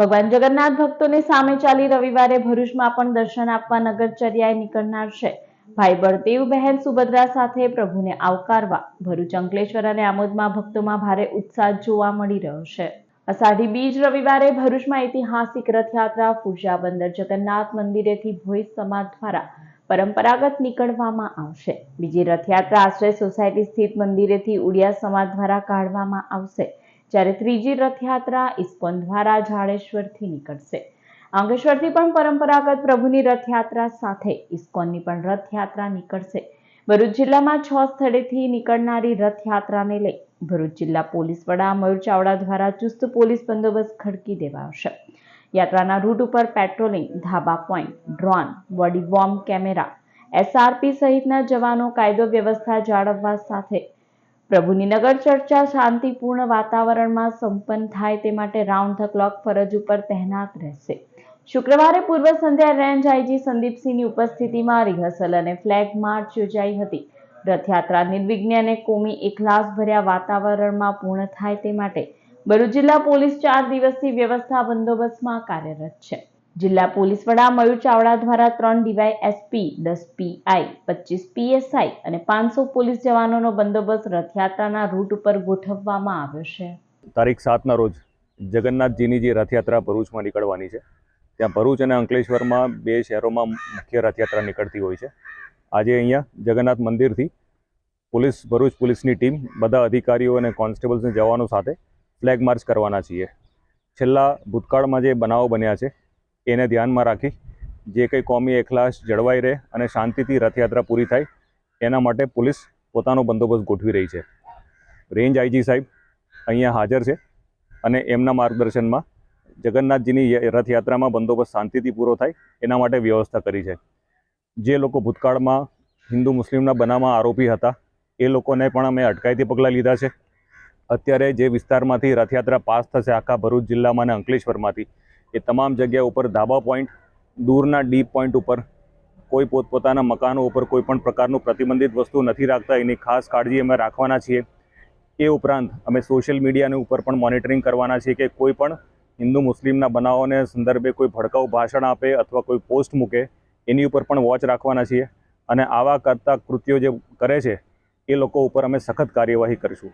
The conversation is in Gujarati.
ભગવાન જગન્નાથ ભક્તોને સામે ચાલી રવિવારે ભરૂચમાં પણ દર્શન આપવા નગરચર્યાએ નીકળનાર છે. ભાઈ બળદેવ બહેન સુભદ્રા સાથે પ્રભુને આવકારવા ભરૂચ અંકલેશ્વર અને આમોદમાં ભક્તોમાં ભારે ઉત્સાહ જોવા મળી રહ્યો છે. અષાઢી બીજ રવિવારે ભરૂચમાં ઐતિહાસિક રથયાત્રા ફુરજા બંદર જગન્નાથ મંદિરેથી ભોઈ સમાજ દ્વારા પરંપરાગત નીકળવામાં આવશે. બીજી રથયાત્રા આશ્રય સોસાયટી સ્થિત મંદિરેથી ઉડિયા સમાજ દ્વારા કાઢવામાં આવશે. જ્યારે ત્રીજી રથયાત્રા ઇસ્કોન દ્વારા જાડેશ્વરથી નીકળશે. અંકલેશ્વરથી પણ પરંપરાગત પ્રભુની રથયાત્રા સાથે ઇસ્કોનની પણ રથયાત્રા નીકળશે. ભરૂચ જિલ્લામાં છ સ્થળેથી નીકળનારી રથયાત્રાને લઈ ભરૂચ જિલ્લા પોલીસ વડા મયુર ચાવડા દ્વારા ચુસ્ત પોલીસ બંદોબસ્ત ખડકી દેવાશે યાત્રાના રૂટ ઉપર patrolling, dhaba point, drone, body worn camera, SRP સહિતના જવાનો કાયદો વ્યવસ્થા જાળવવા સાથે પ્રભુની નગર ચર્ચા શાંતિપૂર્ણ વાતાવરણમાં સંપન્ન થાય તે માટે રાઉન્ડ ધ ક્લોક ફરજ ઉપર તહેનાત રહેશે. શુક્રવારે પૂર્વ સંધ્યા રેન્જ આઈજી સંદીપસિંહની ઉપસ્થિતિમાં રિહર્સલ અને ફ્લેગ માર્ચ યોજાઈ હતી. રથયાત્રા નિર્વિઘ્ન અને કોમી એકલાસ ભર્યા વાતાવરણમાં પૂર્ણ થાય તે માટે ભરૂચ જિલ્લા પોલીસ ચાર દિવસથી વ્યવસ્થા બંદોબસ્તમાં કાર્યરત છે. જિલ્લા પોલીસ વડા મયુર ચાવડા દ્વારા ત્રણ ડીવાય એસપી દસ પીઆઈ, પચીસ પીએસઆઈ અને પાંચસો પોલીસ જવાનોનો બંદોબસ્ત રથયાત્રાના રૂટ ઉપર ગોઠવવામાં આવ્યો છે. તારીખ સાતના રોજ જગન્નાથજીની જે રથયાત્રા ભરૂચમાં નીકળવાની છે, ત્યાં ભરૂચ અને અંકલેશ્વરમાં બે શહેરોમાં મુખ્ય રથયાત્રા નીકળતી હોય છે. આજે અહીંયા જગન્નાથ મંદિરથી પોલીસ, ભરૂચ પોલીસની ટીમ બધા અધિકારીઓ અને કોન્સ્ટેબલ્સને જવાનો સાથે ફ્લેગ માર્ચ કરવાના છીએ. છેલ્લા ભૂતકાળમાં જે બનાવો બન્યા છે એને ધ્યાનમાં રાખી જે કંઈ કોમી એખલાસ જળવાઈ રહે અને શાંતિથી રથયાત્રા પૂરી થાય, એના માટે પોલીસ પોતાનો બંદોબસ્ત ગોઠવી રહી છે. રેન્જ આઈજી સાહેબ અહીંયા હાજર છે અને એમના માર્ગદર્શનમાં જગન્નાથજીની રથયાત્રામાં બંદોબસ્ત શાંતિથી પૂરો થાય, એના માટે વ્યવસ્થા કરી છે. જે લોકો ભૂતકાળમાં હિન્દુ મુસ્લિમના બનાવમાં આરોપી હતા, એ લોકોને પણ અમે અટકાયતી પગલાં લીધા છે. અત્યારે જે વિસ્તારમાંથી રથયાત્રા પાસ થશે આખા ભરૂચ જિલ્લામાં અને અંકલેશ્વરમાંથી એ તમામ જગ્યા ઉપર ધાબા પોઈન્ટ, દૂરના ડીપ પોઈન્ટ ઉપર કોઈ પોતપોતાના મકાનો ઉપર કોઈ પણ પ્રકારનું પ્રતિબંધિત વસ્તુ નથી રાખતા. એની ખાસ કાળજી અમે રાખવાના છીએ. એ ઉપરાંત અમે સોશિયલ મીડિયાની ઉપર પણ મોનિટરિંગ કરવાના છીએ કે કોઈ પણ હિન્દુ મુસ્લિમના બનાવોને સંદર્ભે કોઈ ભડકાઉ ભાષણ આપે અથવા કોઈ પોસ્ટ મૂકે, એની ઉપર પણ વોચ રાખવાના છીએ. અને આવા કરતા કૃત્યો જે કરે છે, એ લોકો ઉપર અમે સખત કાર્યવાહી કરીશું.